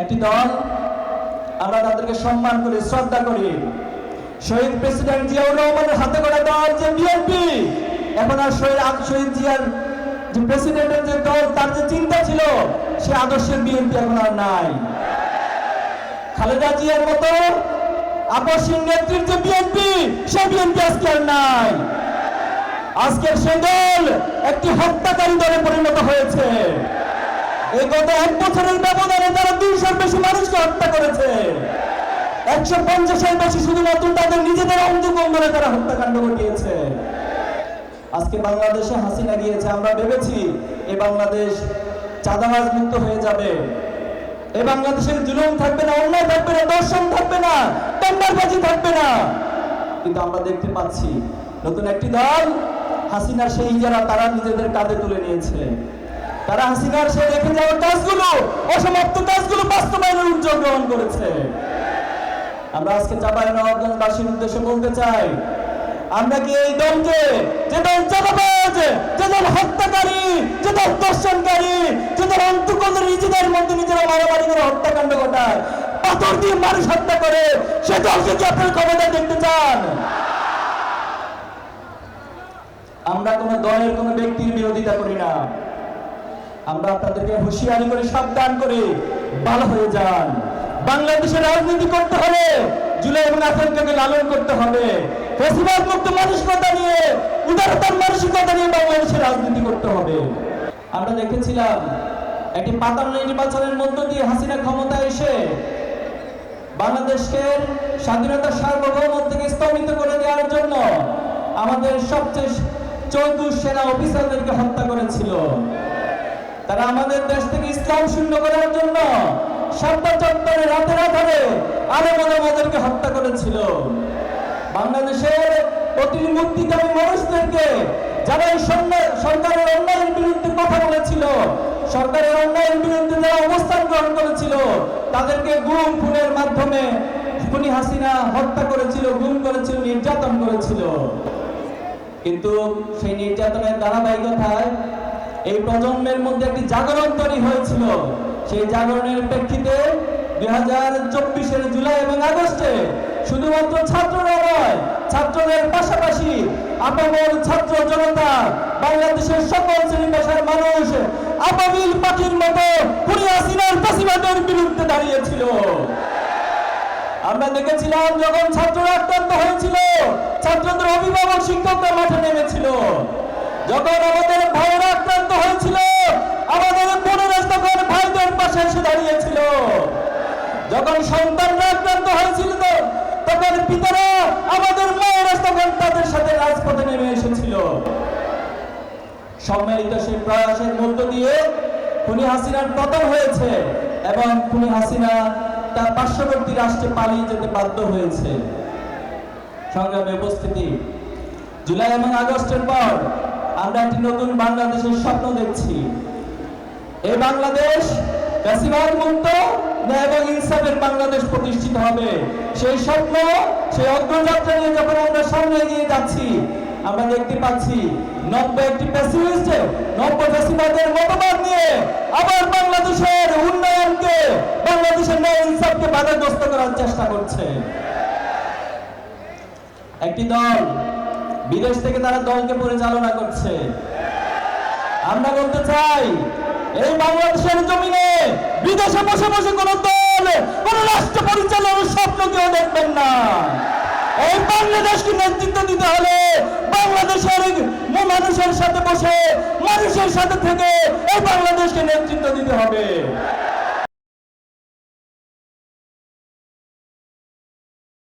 একটি দল, আমরা তাদেরকে সম্মান করি, শ্রদ্ধা করি। শহীদ প্রেসিডেন্ট জিয়াউর রহমানের হাতে গড়া দল যে বিএনপি এখন আর শহীদ শহীদ জিয়ার যে প্রেসিডেন্টের যে দল, তার যে চিন্তা ছিল, সে আদর্শের বিএনপি এখন আর নাই। খালেদা জিয়ার মতো নেত্রীর যে বিএনপি সে বিএনপি আজকে আর নাই। আজকের সেই দল একটি হত্যাকারী দলে পরিণত হয়েছে। এই এক বছরের বেশি মানুষকে হত্যা করেছে। একশো নিজেদের তারা হত্যাকাণ্ড ঘটিয়েছে। আজকে বাংলাদেশে হাসিনা আমরা ভেবেছি বাংলাদেশ হয়ে যাবে। বাংলাদেশের জুলুম থাকবে না, অন্যায় থাকবে না, দর্শন থাকবে না, টেন্ডারবাজি থাকবে না। কিন্তু আমরা দেখতে পাচ্ছি, নতুন একটি দল হাসিনার সেই যারা তারা নিজেদের কাঁধে তুলে নিয়েছে। তারা হাসিনার সেই রেখে যাওয়া কাজগুলো, অসমাপ্ত কাজগুলো বাস্তবায়নের উদ্যোগ গ্রহণ করেছে। আমরা আজকে চাপাই নবাবগঞ্জবাসীর উদ্দেশ্যে বলতে চাই, আমরা কি এই দলকে, যে দল চাপাবাজ যে দল হত্যাকারী, যে দল দর্শনকারী যে দল অন্তকন্দ নিজেদের মধ্যে নিজেরা মারামারি করে হত্যাকাণ্ড ঘটায়, পাথর দিয়ে মানুষ হত্যা করে, সে দলকে কি আপনার ক্ষমতা দেখতে চান? আমরা কোনো দলের কোনো ব্যক্তির বিরোধিতা করি না। আমরা আপনাদেরকে হুঁশিয়ারি করে সাবধান করে ভালো হয়ে যান। বাংলাদেশের রাজনীতি করতে হলে জুলাই এবং আতঙ্ককে লালন করতে হবে। ফেসিবাদ মুক্ত মানসিকতা নিয়ে, উদারতার মানসিকতা নিয়ে বাংলাদেশের রাজনীতি করতে হবে। আমরা দেখেছিলাম, একটি পাতানো নির্বাচনের মধ্য দিয়ে হাসিনা ক্ষমতায় এসে বাংলাদেশকে স্বাধীনতা সার্বভৌমত্ব থেকে স্থগিত করে দেওয়ার জন্য আমাদের সবচেয়ে চৌদ্দ সেনা অফিসারদেরকে হত্যা করেছিল। তারা আমাদের দেশ থেকে ইসলাম শূন্য করার জন্য সাতটা চত্বরে রাতে রাতে আরও আমাদেরকে হত্যা করেছিল। বাংলাদেশের প্রতিটি মুক্তিকামী মানুষদেরকে যারা এই সরকারের অন্যায়ের বিরুদ্ধে কথা বলেছিল, সরকারের অন্যায়ের বিরুদ্ধে যারা অবস্থান গ্রহণ করেছিল, তাদেরকে গুম খুনের মাধ্যমে খুনি হাসিনা হত্যা করেছিল, গুম করেছিল, নির্যাতন করেছিল। কিন্তু সেই নির্যাতনের ধারাবাহিকতায় এই প্রজন্মের মধ্যে একটি জাগরণ তৈরি হয়েছিল। সেই জাগরণের প্রেক্ষিতে দুই হাজার চব্বিশের জুলাই এবং আগস্টে শুধুমাত্র ছাত্ররা নয়, ছাত্রদের পাশাপাশি আপামর ছাত্র জনতা, বাংলাদেশের সকল শ্রেণি পেশার মানুষ আপাবিল পাখির মতো পুরি হাসিনার ফাঁসিবাদের বিরুদ্ধে দাঁড়িয়েছিল। আমরা দেখেছিলাম যখন ছাত্ররা আক্রান্ত হয়েছিল, ছাত্রদের অভিভাবক শিক্ষকরা মাঠে নেমেছিল। যখন আমাদের ভাইয়েরা আক্রান্ত হয়েছিল, আমাদের বোনেরা তখন ভাইদের পাশে এসে দাঁড়িয়েছিল। যখন সন্তানরা আক্রান্ত হয়েছিল, তখন পিতারা আমাদের মায়েরা তখন তাদের সাথে রাজপথে নেমে এসেছিল। সম্মিলিত সেই প্রয়াসের মধ্য দিয়ে খুনি হাসিনার পতন হয়েছে এবং খুনি হাসিনা তার পার্শ্ববর্তী রাষ্ট্রে পালিয়ে যেতে বাধ্য হয়েছে। সংগ্রামে উপস্থিতি। জুলাই এবং আগস্টের পর আমরা একটি নতুন বাংলাদেশের স্বপ্ন দেখছি। এই বাংলাদেশ ফ্যাসিবাদ মুক্ত এবং ইনসাফের বাংলাদেশ প্রতিষ্ঠিত হবে? সেই স্বপ্ন, সেই অগ্রযাত্রা নিয়ে যখন আমরা সামনে এগিয়ে যাচ্ছি, আমরা দেখতে পাচ্ছি নব্য একটি নব্য ফ্যাসিবাদের মতবাদ নিয়ে আবার বাংলাদেশের উন্নয়নকে, বাংলাদেশের ন্যায় ইনসাফকে বাধাগ্রস্ত করার চেষ্টা করছে। একটি দল বিদেশ থেকে তারা দলকে পরিচালনা করছে। আমরা বলতে চাই, এই বাংলাদেশের জমিনে বিদেশে বসে বসে কোন দল, কোন রাষ্ট্র পরিচালনার স্বপ্ন কেউ দেখবেন না। এই বাংলাদেশকে নেতৃত্ব দিতে হলে বাংলাদেশের মানুষের সাথে বসে, মানুষের সাথে থেকে এই বাংলাদেশকে নেতৃত্ব দিতে হবে।